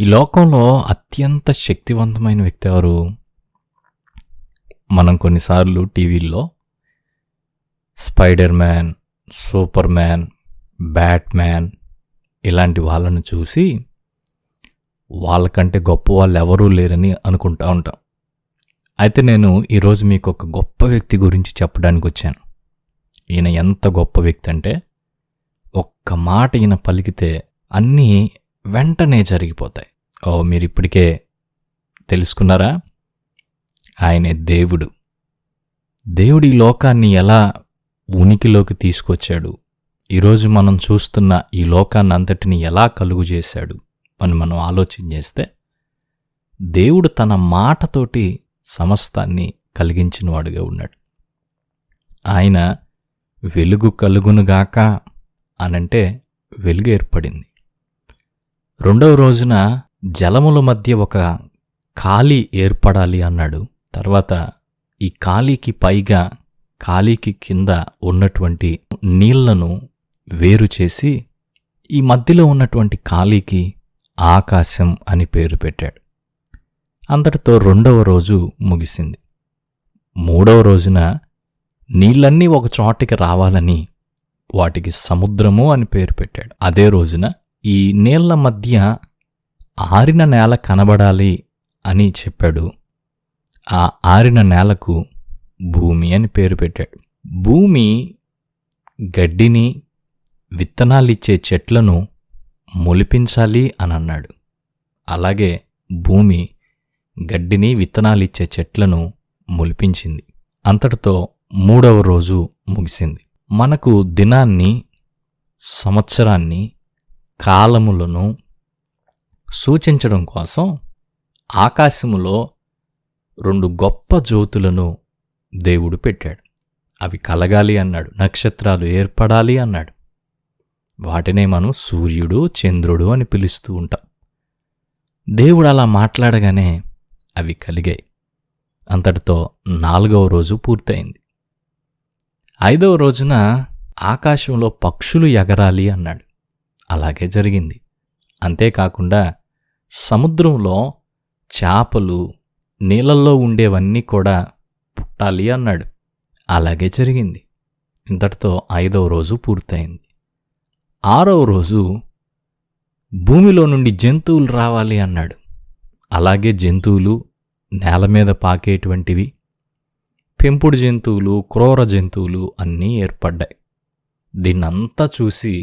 ఈ లోకంలో అత్యంత శక్తివంతమైన వ్యక్తి ఎవరు? మనం కొన్నిసార్లు టీవీల్లో spider man super man bat man ఇలాంటి వాళ్ళను చూసి వాళ్ళకంటే గొప్ప వాళ్ళు ఎవరూ లేరని అనుకుంటా ఉంటాం. అయితే నేను ఈరోజు మీకు ఒక గొప్ప వ్యక్తి గురించి చెప్పడానికి వచ్చాను. ఈయన ఎంత గొప్ప వ్యక్తి అంటే ఒక్క మాట ఈయన పలికితే అన్నీ వెంటనే జరిగిపోతాయి. ఓ మీరు ఇప్పటికే తెలుసుకున్నారా? ఆయనే దేవుడు. దేవుడు ఈ లోకాన్ని ఎలా ఉనికిలోకి తీసుకొచ్చాడు? ఈరోజు మనం చూస్తున్న ఈ లోకాన్ని అంతటిని ఎలా కలుగు చేశాడు? అని మనం ఆలోచన చేస్తే దేవుడు తన మాటతోటి సమస్తాన్ని కలిగించినవాడుగా ఉన్నాడు. ఆయన వెలుగు కలుగునుగాక అనంటే వెలుగు ఏర్పడింది. రెండవ రోజున జలముల మధ్య ఒక ఖాళీ ఏర్పడాలి అన్నాడు. తర్వాత ఈ ఖాళీకి పైగా ఖాళీకి కింద ఉన్నటువంటి నీళ్ళను వేరు చేసి ఈ మధ్యలో ఉన్నటువంటి ఖాళీకి ఆకాశం అని పేరు పెట్టాడు. అంతటితో రెండవ రోజు ముగిసింది. మూడవ రోజున నీళ్ళన్నీ ఒక చోటికి రావాలని వాటికి సముద్రము అని పేరు పెట్టాడు. అదే రోజున ఈ నీళ్ళ మధ్య ఆరిన నేల కనబడాలి అని చెప్పాడు. ఆ ఆరిన నేలకు భూమి అని పేరు పెట్టాడు. భూమి గడ్డిని విత్తనాలిచ్చే చెట్లను మొలిపించాలి అని అన్నాడు. అలాగే భూమి గడ్డిని విత్తనాలిచ్చే చెట్లను మొలిపించింది. అంతటితో మూడవ రోజు ముగిసింది. మనకు దినాన్ని సంవత్సరాన్ని కాలములను సూచించడం కోసం ఆకాశములో రెండు గొప్ప జ్యోతులను దేవుడు పెట్టాడు. అవి కలగాలి అన్నాడు నక్షత్రాలు ఏర్పడాలి అన్నాడు. వాటినే మనం సూర్యుడు చంద్రుడు అని పిలుస్తూ ఉంటాం. దేవుడు అలా మాట్లాడగానే అవి కలిగాయి. అంతటితో నాలుగవ రోజు పూర్తయింది. ఐదవ రోజున ఆకాశంలో పక్షులు ఎగరాలి అన్నాడు. అలాగే జరిగింది. అంతేకాకుండా సముద్రంలో చేపలు నీళ్ళల్లో ఉండేవన్నీ కూడా పుట్టాలి అన్నాడు. అలాగే జరిగింది. ఇంతటితో ఐదవ రోజు పూర్తయింది. ఆరవ రోజు భూమిలో నుండి జంతువులు రావాలి అన్నాడు. అలాగే జంతువులు నేల మీద పాకేటువంటివి పెంపుడు జంతువులు క్రూర జంతువులు అన్నీ ఏర్పడ్డాయి. దీన్నంతా చూసి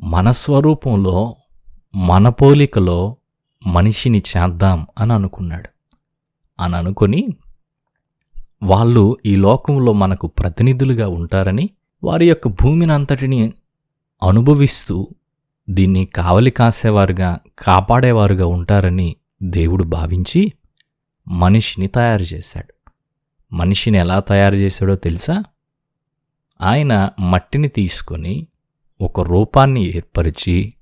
మన స్వరూపంలో మన పోలికలో మనిషిని చేద్దాం అని అనుకున్నాడు. అని అనుకొని వాళ్ళు ఈ లోకంలో మనకు ప్రతినిధులుగా ఉంటారని వారి యొక్క భూమిని అంతటిని అనుభవిస్తూ దీన్ని కావలి కాసేవారుగా కాపాడేవారుగా ఉంటారని దేవుడు భావించి మనిషిని తయారు చేశాడు. మనిషిని ఎలా తయారు చేశాడో తెలుసా? ఆయన మట్టిని తీసుకొని ఒక రూపాన్ని ఏర్పరిచి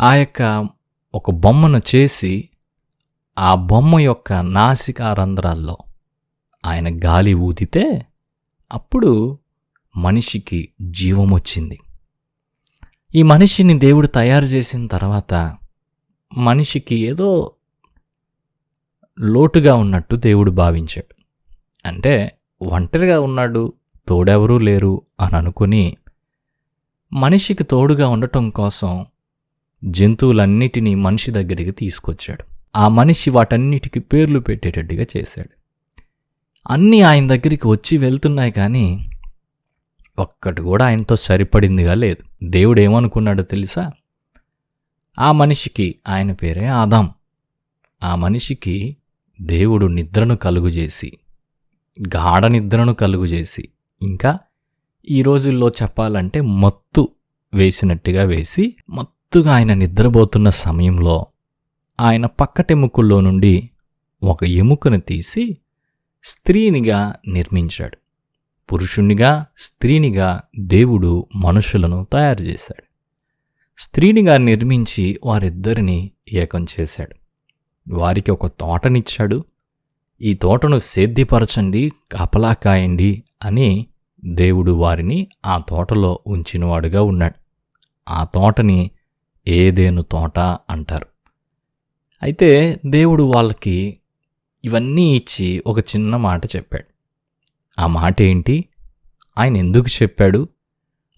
ఆ యొక్క ఒక బొమ్మను చేసి ఆ బొమ్మ యొక్క నాసికా రంధ్రాల్లో ఆయన గాలి ఊదితే అప్పుడు మనిషికి జీవం వచ్చింది. ఈ మనిషిని దేవుడు తయారు చేసిన తర్వాత మనిషికి ఏదో లోటుగా ఉన్నట్టు దేవుడు భావించాడు. అంటే ఒంటరిగా ఉన్నాడు తోడెవరూ లేరు అని అనుకుని మనిషికి తోడుగా ఉండటం కోసం జంతువులన్నిటినీ మనిషి దగ్గరికి తీసుకొచ్చాడు. ఆ మనిషి వాటన్నిటికీ పేర్లు పెట్టేటట్టుగా చేశాడు. అన్నీ ఆయన దగ్గరికి వచ్చి వెళ్తున్నాయి కానీ ఒక్కటి కూడా ఆయనతో సరిపడిందిగా లేదు. దేవుడు ఏమనుకున్నాడో తెలుసా? ఆ మనిషికి ఆయన పేరే ఆదాం. ఆ మనిషికి దేవుడు నిద్రను కలుగుజేసి గాఢ నిద్రను కలుగుజేసి ఇంకా ఈ రోజుల్లో చెప్పాలంటే మత్తు వేసినట్టుగా వేసి మత్తుగా ఆయన నిద్రపోతున్న సమయంలో ఆయన పక్కటెముకల్లో నుండి ఒక ఎముకను తీసి స్త్రీనిగా నిర్మించాడు. పురుషునిగా స్త్రీనిగా దేవుడు మనుషులను తయారు చేశాడు. స్త్రీనిగా నిర్మించి వారిద్దరిని ఏకం చేశాడు. వారికి ఒక తోటనిచ్చాడు. ఈ తోటను సేద్యపరచండి కాపలా కాయండి అని దేవుడు వారిని ఆ తోటలో ఉంచినవాడుగా ఉన్నాడు. ఆ తోటని ఏదేను తోట అంటారు. అయితే దేవుడు వాళ్ళకి ఇవన్నీ ఇచ్చి ఒక చిన్న మాట చెప్పాడు. ఆ మాట ఏంటి? ఆయన ఎందుకు చెప్పాడు?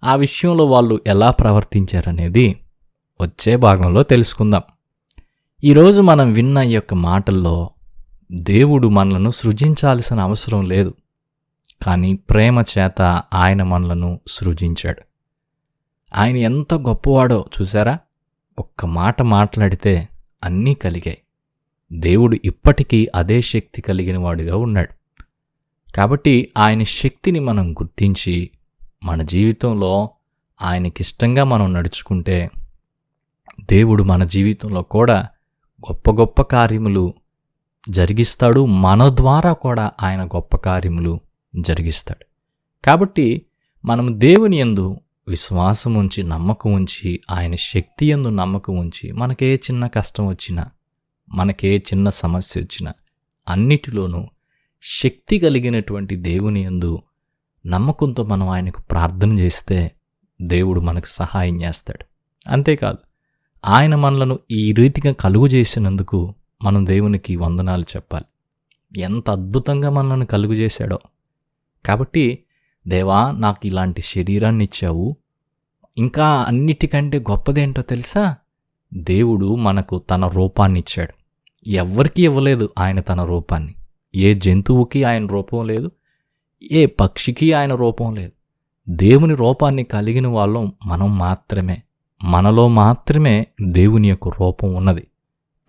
ఆ విషయంలో వాళ్ళు ఎలా ప్రవర్తించారనేది వచ్చే భాగంలో తెలుసుకుందాం. ఈరోజు మనం విన్న ఈ యొక్క మాటల్లో దేవుడు మనలను సృజించాల్సిన అవసరం లేదు. కానీ ప్రేమ చేత ఆయన మనలను సృజించాడు. ఆయన ఎంత గొప్పవాడో చూసారా ఒక్క మాట మాట్లాడితే అన్నీ కలిగాయి. దేవుడు ఇప్పటికీ అదే శక్తి కలిగిన వాడుగా ఉన్నాడు. కాబట్టి ఆయన శక్తిని మనం గుర్తించి మన జీవితంలో ఆయనకిష్టంగా మనం నడుచుకుంటే దేవుడు మన జీవితంలో కూడా గొప్ప గొప్ప కార్యములు జరిగిస్తాడు. మన ద్వారా కూడా ఆయన గొప్ప కార్యములు జరిగిస్తాడు. కాబట్టి మనం దేవుని యందు విశ్వాసం ఉంచి నమ్మకం ఉంచి ఆయన శక్తి యందు నమ్మకం ఉంచి మనకే చిన్న కష్టం వచ్చినా మనకే చిన్న సమస్య వచ్చినా అన్నిటిలోనూ శక్తి కలిగినటువంటి దేవుని యందు నమ్మకంతో మనం ఆయనకు ప్రార్థన చేస్తే దేవుడు మనకు సహాయం చేస్తాడు. అంతేకాదు ఆయన మనలను ఈ రీతిగా కలుగు చేసినందుకు మనం దేవునికి వందనాలు చెప్పాలి. ఎంత అద్భుతంగా మనల్ని కలుగు చేశాడో కాబట్టి దేవా నాకు ఇలాంటి శరీరాన్ని ఇచ్చావు ఇంకా అన్నిటికంటే గొప్పదేంటో తెలుసా? దేవుడు మనకు తన రూపాన్ని ఇచ్చాడు ఎవ్వరికీ ఇవ్వలేదు ఆయన తన రూపాన్ని. ఏ జంతువుకి ఆయన రూపం లేదు ఏ పక్షికి ఆయన రూపం లేదు. దేవుని రూపాన్ని కలిగిన వాళ్ళం మనం మాత్రమే. మనలో మాత్రమే దేవుని యొక్క రూపం ఉన్నది.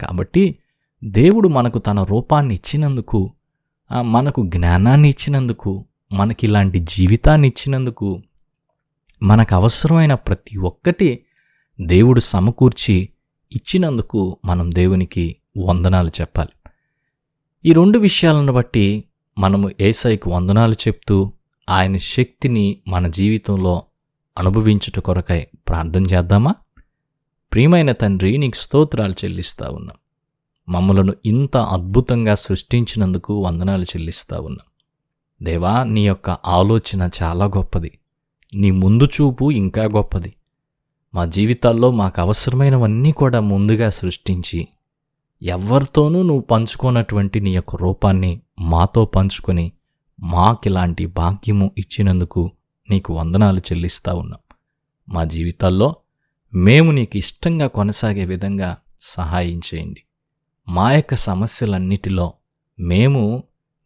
కాబట్టి దేవుడు మనకు తన రూపాన్ని ఇచ్చినందుకు మనకు జ్ఞానాన్ని ఇచ్చినందుకు మనకి ఇలాంటి జీవితాన్ని ఇచ్చినందుకు మనకు అవసరమైన ప్రతి ఒక్కటి దేవుడు సమకూర్చి ఇచ్చినందుకు మనం దేవునికి వందనాలు చెప్పాలి. ఈ రెండు విషయాలను బట్టి మనము ఏసైకి వందనాలు చెప్తూ ఆయన శక్తిని మన జీవితంలో అనుభవించుట కొరకై ప్రార్థన చేద్దామా? ప్రియమైన తండ్రి నీకు స్తోత్రాలు చెల్లిస్తా ఉన్నాం. మమ్మలను ఇంత అద్భుతంగా సృష్టించినందుకు వందనాలు చెల్లిస్తా ఉన్నాం. దేవా నీ యొక్క ఆలోచన చాలా గొప్పది. నీ ముందు చూపు ఇంకా గొప్పది. మా జీవితాల్లో మాకు అవసరమైనవన్నీ కూడా ముందుగా సృష్టించి ఎవరితోనూ నువ్వు పంచుకోనటువంటి నీ యొక్క రూపాన్ని మాతో పంచుకొని మాకిలాంటి భాగ్యము ఇచ్చినందుకు నీకు వందనాలు చెల్లిస్తా ఉన్నాం. మా జీవితాల్లో మేము నీకు ఇష్టంగా కొనసాగే విధంగా సహాయం చేయండి. మా యొక్క సమస్యలన్నిటిలో మేము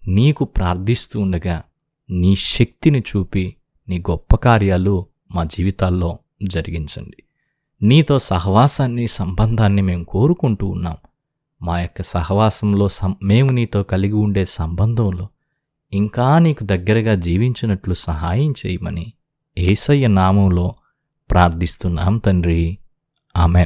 నీకు ప్రార్థిస్తూ ఉండగా నీ శక్తిని చూపి నీ గొప్ప కార్యాలు మా జీవితాల్లో జరిగించండి. నీతో సహవాసాన్ని సంబంధాన్ని మేము కోరుకుంటూ ఉన్నాం. మా యొక్క సహవాసంలో సం మేము నీతో కలిగి ఉండే సంబంధంలో ఇంకా నీకు దగ్గరగా జీవించినట్లు సహాయం చేయమని ఏసయ్య నామంలో ప్రార్థిస్తున్నాం తండ్రి. ఆమెన్.